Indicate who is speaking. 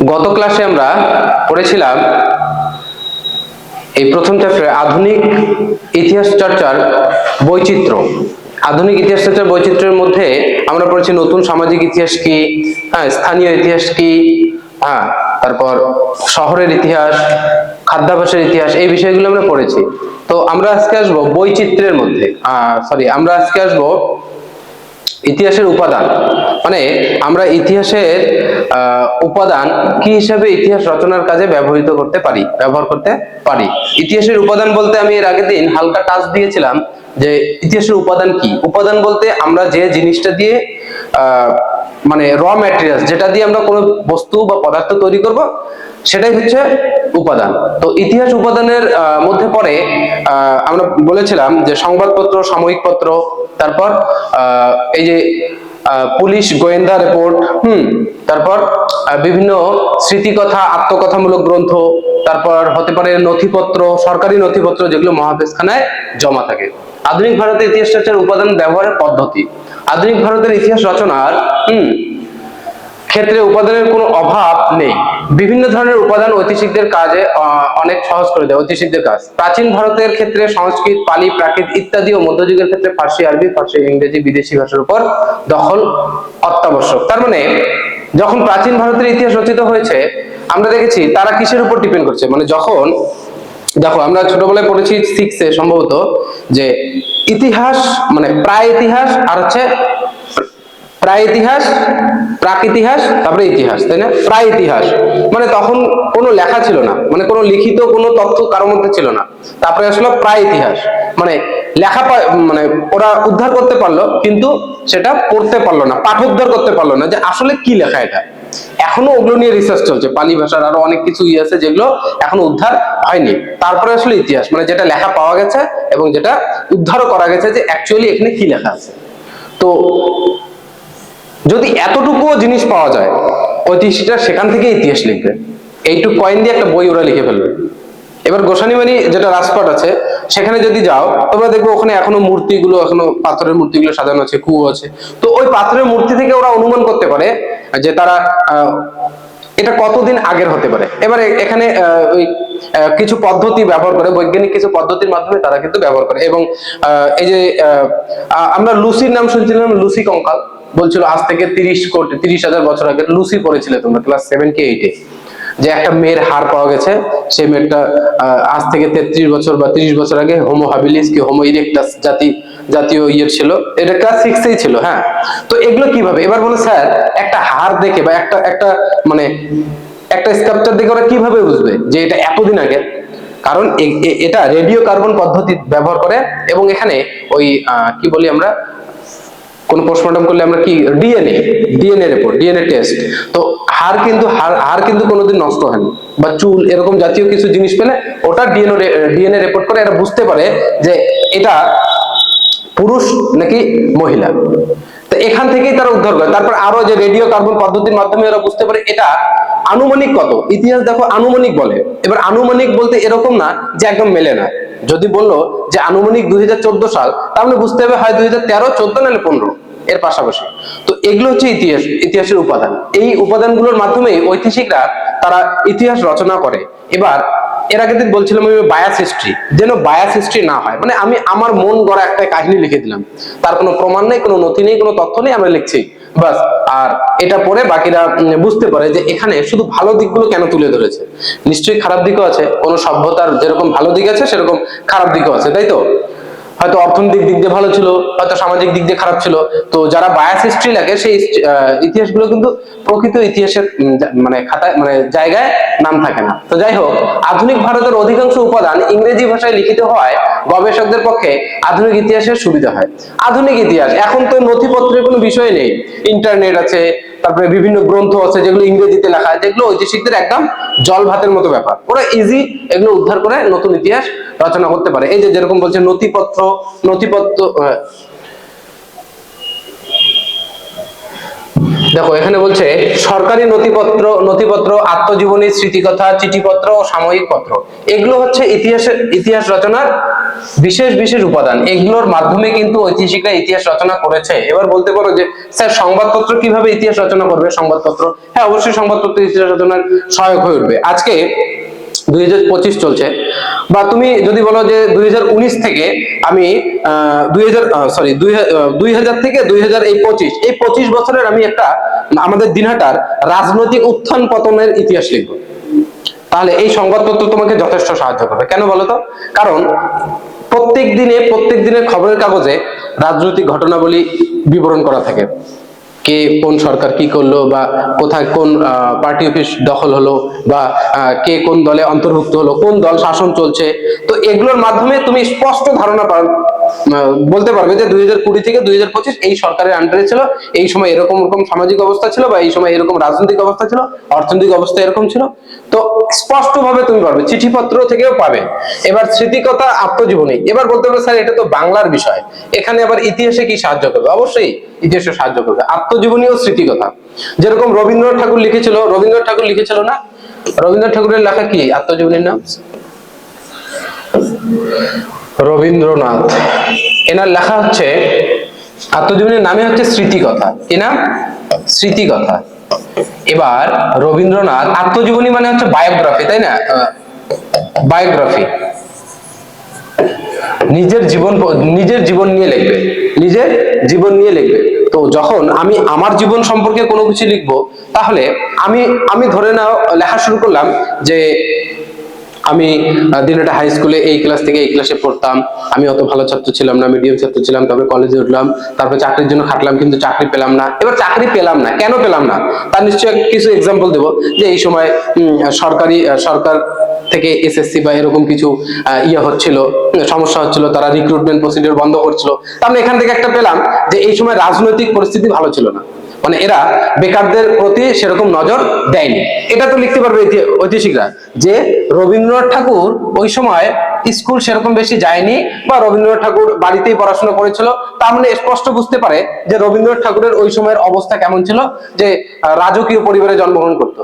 Speaker 1: গত ক্লাসে আমরা পড়েছিলাম এই প্রথম চ্যাপ্টারে আধুনিক ইতিহাস চর্চার বৈচিত্র্য। আধুনিক ইতিহাস চর্চার বৈচিত্র্যের মধ্যে আমরা পড়েছি নতুন সামাজিক ইতিহাস কি হ্যাঁ স্থানীয় ইতিহাস কি হ্যাঁ তারপর শহরের ইতিহাস, খাদ্যাভ্যাসের ইতিহাস, এই বিষয়গুলো আমরা পড়েছি। তো আমরা আজকে আসব বৈচিত্র্যের মধ্যে সরি আমরা আজকে আসব ইতিহাসের উপাদান। মানে আমরা ইতিহাসের উপাদান কি হিসাবে ইতিহাস রচনার কাজে ব্যবহৃত করতে পারি, ব্যবহার করতে পারি? ইতিহাসের উপাদান বলতে আমি এর আগের দিন হালকা টাচ দিয়েছিলাম যে ইতিহাসের উপাদান কি? উপাদান বলতে আমরা যে জিনিসটা দিয়ে মানে র ম্যাটেরিয়াল যেটা দিয়ে আমরা কোনো বস্তু বা পদার্থ তৈরি করব, সেটাই হচ্ছে উপাদান। তো ইতিহাস উপাদানের মধ্যে পড়ে আমরা বলেছিলাম যে সংবাদপত্র, সাময়িক পত্র, তারপর এই যে পুলিশ, গোয়েন্দা রিপোর্ট হুম, তারপর বিভিন্ন স্মৃতিকথা, আত্মকথামূলক গ্রন্থ, তারপর হতে পারে নথিপত্র, সরকারি নথিপত্র যেগুলো মহাবেশখানায় জমা থাকে। আধুনিক ভারতের ইতিহাস চর্চার উপাদান ব্যবহারের পদ্ধতি। আধুনিক ভারতের ইতিহাস রচনার, হুম ক্ষেত্রে উপাদানের কোনো অভাব নেই। বিভিন্ন ধরনের উপাদান ঐতিহাসিকদের কাজে অনেক সহজ করে দেয়, ঐতিহাসিকদের কাজ। প্রাচীন ভারতের ক্ষেত্রে সংস্কৃত, পালি, প্রাকৃত ইত্যাদি ও মধ্যযুগের ক্ষেত্রে ফার্সি, আরবি, ফার্সি, ইংরেজি, বিদেশি ভাষার উপর দখল অত্যাবশ্যক। তার মানে যখন প্রাচীন ভারতের ইতিহাস রচিত হয়েছে, আমরা দেখেছি তারা কিসের উপর ডিপেন্ড করছে? মানে যখন, দেখো, আমরা ছোটবেলায় পড়েছি সিক্সে সম্ভবত যে ইতিহাস মানে প্রায় ইতিহাস আর হচ্ছে প্রায় ইতিহাস প্রাক ইতিহাস তারপরে ইতিহাস, তাই না? প্রায় ইতিহাস মানে তখন কোনো লেখা ছিল না। মানে কোনো লিখিত কোনো তথ্য কারোর মধ্যে ছিল না। তারপরে আসলো প্রায় ইতিহাস মানে লেখা মানে ওরা উদ্ধার করতে পারল, কিন্তু সেটা পড়তে পারল না পাঠোদ্ধার করতে পারল না যে আসলে কি লেখা এটা। এখনও ওগুলো নিয়ে রিসার্চ চলছে। পালি ভাষার আরও অনেক কিছু ইয়ে আছে যেগুলো এখনও উদ্ধার হয়নি। তারপরে আসলে ইতিহাস। মানে যেটা লেখা পাওয়া গেছে এবং যেটা উদ্ধারও করা গেছে যে অ্যাকচুয়ালি এখানে কি লেখা আছে। তো যদি এতটুকুও জিনিস পাওয়া যায় ঐতিহাসিকরা সেখান থেকে ইতিহাস লিখবে। এইটুকু কয়েন দিয়ে একটা বই ওরা লিখে ফেলবে। এবার গোসানিমারি যেটা রাজপাট আছে, সেখানে যদি যাও, তোমরা দেখব ওখানে এখনও মূর্তিগুলো, এখনও পাথরের মূর্তিগুলো সাজানো আছে, কুয়ো আছে। তো ওই পাথরের মূর্তি থেকে ওরা অনুমান করতে পারে যে তারা এটা কতদিন আগের হতে পারে। এবারে এখানে ওই কিছু পদ্ধতি ব্যবহার করে, বৈজ্ঞানিক কিছু পদ্ধতির মাধ্যমে তারা কিন্তু ব্যবহার করে। এবং এই যে আমরা লুসির নাম শুনছিলাম, লুসি কঙ্কাল। বলছিল, আজ থেকে তিরিশ কোটি, তিরিশ হাজার বছর আগে লুসি পড়েছিলে তোমরা ক্লাস সেভেন কি এইটে যে একটা মেয়ের হার পাওয়া গেছে, সেই মেয়েটা আজ থেকে তেত্রিশ বছর বা তিরিশ বছর আগে হোমো হাবিলিস কি হোমো ইরেকটাস জাতি, জাতীয় ইয়ের ছিল। এটা ক্লাস সিক্সেই ছিল হ্যাঁ। তো এগুলো কীভাবে? এবার বলে, স্যার, একটা হার দেখে বা একটা একটা মানে একটা স্কাল্পচার দেখে ওরা কীভাবে বুঝবে যে এটা এতদিন আগে? কারণ এটা রেডিও কার্বন পদ্ধতি ব্যবহার করে এবং এখানে ওই কি বলি আমরা? কোন পোস্টমর্টম করলে আমরা কি DNA DNA report DNA test তো হাড় কিন্তু হাড় কিন্তু কোনোদিন নষ্ট হয়নি বা চুল, এরকম জাতীয় কিছু জিনিস পেলে ওটা ডিএনএ ডিএনএ রিপোর্ট করে, এরা বুঝতে পারে যে এটা পুরুষ নাকি মহিলা। তো এখান থেকেই তারা উদ্ধার করে। তারপর আরও যে রেডিও কার্বন পদ্ধতির মাধ্যমে ওরা বুঝতে পারে, এটা আনুমানিক কত? ইতিহাস দেখো আনুমানিক বলে। এবার আনুমানিক বলতে এরকম না যে একদম মেলে না। যদি বলল যে আনুমানিক দুই সাল, তাহলে বুঝতে হবে হয় দুই হাজার তেরো, চোদ্দ নাহলে পনেরো, এর পাশাপাশি। তো এগুলো হচ্ছে ইতিহাস, ইতিহাসের উপাদান। এই উপাদানগুলোর মাধ্যমে ঐতিহাসিকরা তারা ইতিহাস রচনা করে। এবার, এর আগে দিন বলছিলাম আমি বায়াস হিস্ট্রি যেন বায়াস হিস্ট্রি না হয়। মানে আমি আমার মন গড়া একটা কাহিনী লিখে দিলাম। তার কোনো প্রমাণ নেই, কোনো নথি নেই, কোনো তথ্য নেই আমরা লিখছি। বাস আর এটা পরে বাকিরা বুঝতে পারে যে এখানে শুধু ভালো দিকগুলো কেন তুলে ধরেছে। নিশ্চয়ই খারাপ দিকও আছে, কোনো সভ্যতার যেরকম ভালো দিক আছে, সেরকম খারাপ দিকও আছে, তাই তো? হয়তো অর্থনৈতিক দিক দিয়ে ভালো ছিল, হয়তো সামাজিক দিক দিয়ে খারাপ ছিল। তো যারা বায়াস হিস্ট্রি লাগে সেই ইতিহাসগুলো কিন্তু প্রকৃত ইতিহাসের মানে খাতায় মানে জায়গায় নাম থাকে না। তো যাই হোক, আধুনিক ভারতের অধিকাংশ উপাদান ইংরেজি ভাষায় লিখিত হওয়ায় গবেষকদের পক্ষে আধুনিক ইতিহাসের সুবিধা হয়। আধুনিক ইতিহাস, এখন তো নথিপত্রের কোনো বিষয় নেই। ইন্টারনেট আছে তারপরে বিভিন্ন গ্রন্থ আছে যেগুলো ইংরেজিতে লেখা যেগুলো ঐতিহাসিকদের একদম জল ভাতের মতো ব্যাপার। ওরা ইজি এগুলো উদ্ধার করে নতুন ইতিহাস রচনা করতে পারে। এই যেরকম বলছে নথিপত্র নথিপত্র দেখো, এখানে বলছে, সরকারি নথিপত্র নথিপত্র, আত্মজীবনী, স্মৃতিকথা, চিঠিপত্র ও সাময়িক পত্র। এগুলো হচ্ছে ইতিহাসের, ইতিহাস রচনার বিশেষ বিশেষ উপাদান। এগুলোর মাধ্যমে কিন্তু ঐতিহাসিকরা ইতিহাস রচনা করেছে। এবার বলতে পারো যে, স্যার, সংবাদপত্র কীভাবে ইতিহাস রচনা করবে? সংবাদপত্র? হ্যাঁ অবশ্যই সংবাদপত্র ইতিহাস রচনার সহায়ক হয়ে উঠবে। আজকে দুই হাজার পঁচিশ চলছে। বা তুমি যদি বলো যে, দুই হাজার উনিশ থেকে আমি দুই হাজার সরি দুই হাজার থেকে দুই হাজার এই পঁচিশ এই পঁচিশ বছরের আমি একটা, আমাদের দিনহাটার রাজনৈতিক উত্থান পতনের ইতিহাস লিখব। তাহলে এই সংবাদপত্র তোমাকে যথেষ্ট সাহায্য করবে। কেন বলো তো? কারণ প্রত্যেক দিনে, প্রত্যেক দিনের খবরের কাগজে রাজনৈতিক ঘটনাবলী বিবরণ করা থাকে। কে কোন সরকার কি করল বা কোথায় কোন পার্টি অফিস দখল হলো বা কে কোন দলে অন্তর্ভুক্ত হলো, কোন দল শাসন চলছে। তো এগুলোর মাধ্যমে তুমি স্পষ্ট ধারণা বলতে পারবে যে দুই হাজার কুড়ি থেকে দুই হাজার পঁচিশ এই সরকারের আন্ডারে ছিল। এই সময় এরকম এরকম সামাজিক অবস্থা ছিল বা এই সময় এরকম রাজনৈতিক অবস্থা ছিল, অর্থনৈতিক অবস্থা এরকম ছিল। তো স্পষ্ট ভাবে তুমি পারবে, চিঠিপত্র থেকেও পাবে। এবার স্মৃতিকথা আত্মজীবনী। এবার বলতে পারবে স্যার, এটা তো বাংলার বিষয়। এখানে আবার ইতিহাসে কি সাহায্য করবে? অবশ্যই ইতিহাসে সাহায্য করবে। আত্মজীবনী ও স্মৃতিকথা। যেরকম রবীন্দ্রনাথ ঠাকুর লিখেছিল, রবীন্দ্রনাথ ঠাকুর লিখেছিল না? রবীন্দ্রনাথ ঠাকুরের লেখা কি? আত্মজীবনীর নাম? রবীন্দ্রনাথ। এনার লেখা হচ্ছে, আত্মজীবনীর নামে হচ্ছে স্মৃতিকথা। কি নাম স্মৃতিকথা। এবার রবীন্দ্রনাথ, আত্মজীবনী মানে হচ্ছে বায়োগ্রাফি তাই না? বায়োগ্রাফি নিজের জীবন নিজের জীবন নিয়ে লিখবে। নিজের জীবন নিয়ে লিখবে। তো যখন আমি আমার জীবন সম্পর্কে কোনো কিছু লিখব, তাহলে আমি আমি ধরে নাও, লেখা শুরু করলাম যে আমি আহ, দিনহাটা হাই স্কুলে এই ক্লাস থেকে এই ক্লাসে পড়তাম। আমি অত ভালো ছাত্র ছিলাম না মিডিয়াম ছাত্র ছিলাম তারপরে কলেজে উঠলাম। তারপরে চাকরির জন্য খাটলাম কিন্তু চাকরি পেলাম না। এবার চাকরি পেলাম না কেন পেলাম না? তার নিশ্চয়ই কিছু এক্সাম্পল দেবো যে এই সময় সরকারি সরকার থেকে এসএসসি বা এরকম কিছু ইয়ে হচ্ছিল সমস্যা হচ্ছিল তারা রিক্রুটমেন্ট প্রসিডিওর বন্ধ করছিল। তার মানে এখান থেকে একটা পেলাম যে এই সময় রাজনৈতিক পরিস্থিতি ভালো ছিল না। মানে এরা বেকারদের প্রতি সেরকম নজর দেয়নি। এটা তো লিখতে পারবে ঐতিহাসিকরা, যে রবীন্দ্রনাথ ঠাকুর ওই সময় স্কুল সেরকম বেশি যায়নি বা রবীন্দ্রনাথ ঠাকুর বাড়িতেই পড়াশোনা করেছিল, তার মানে স্পষ্ট বুঝতে পারে যে রবীন্দ্রনাথ ঠাকুরের ওই সময়ের অবস্থা কেমন ছিল, যে রাজকীয় পরিবারে জন্মগ্রহণ করতো।